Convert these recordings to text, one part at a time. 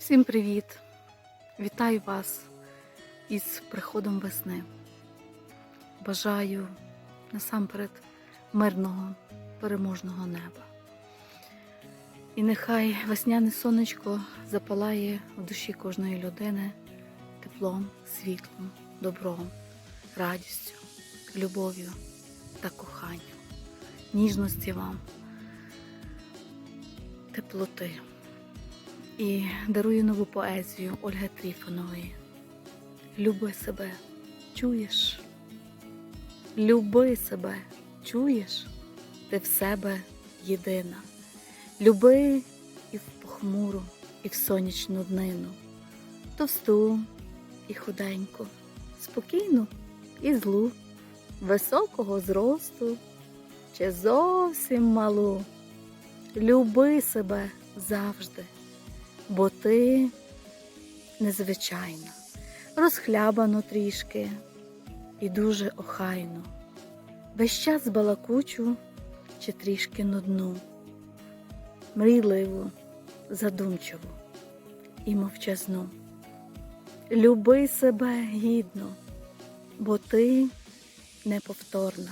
Всім привіт! Вітаю вас із приходом весни. Бажаю насамперед мирного, переможного неба. І нехай весняне сонечко запалає в душі кожної людини теплом, світлом, добром, радістю, любов'ю та коханням, ніжності вам, теплоти. І дарую нову поезію Ольги Тріфонової. Люби себе, чуєш? Люби себе, чуєш? Ти в себе єдина. Люби і в похмуру, і в сонячну днину, товсту і худеньку, спокійну і злу, високого зросту чи зовсім малу. Люби себе завжди бо ти незвичайна, розхлябано трішки і дуже охайно, весь час балакучу чи трішки нудну, мрійливу, задумчиву і мовчазну. Люби себе гідно, бо ти неповторна.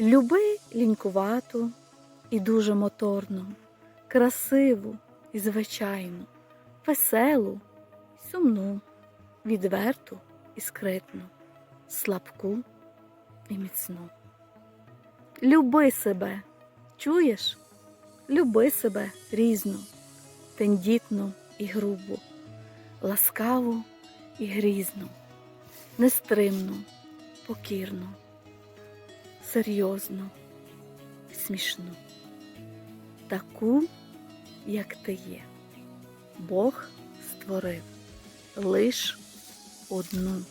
Люби лінькувату і дуже моторну, красиву і звичайну, веселу, сумну, відверту і скритну, слабку і міцну. Люби себе, чуєш? Люби себе різну, тендітну і грубу, ласкаву і грізну, нестримну, покірну, серйозну, смішну, таку як ти є. Бог створив лиш одну.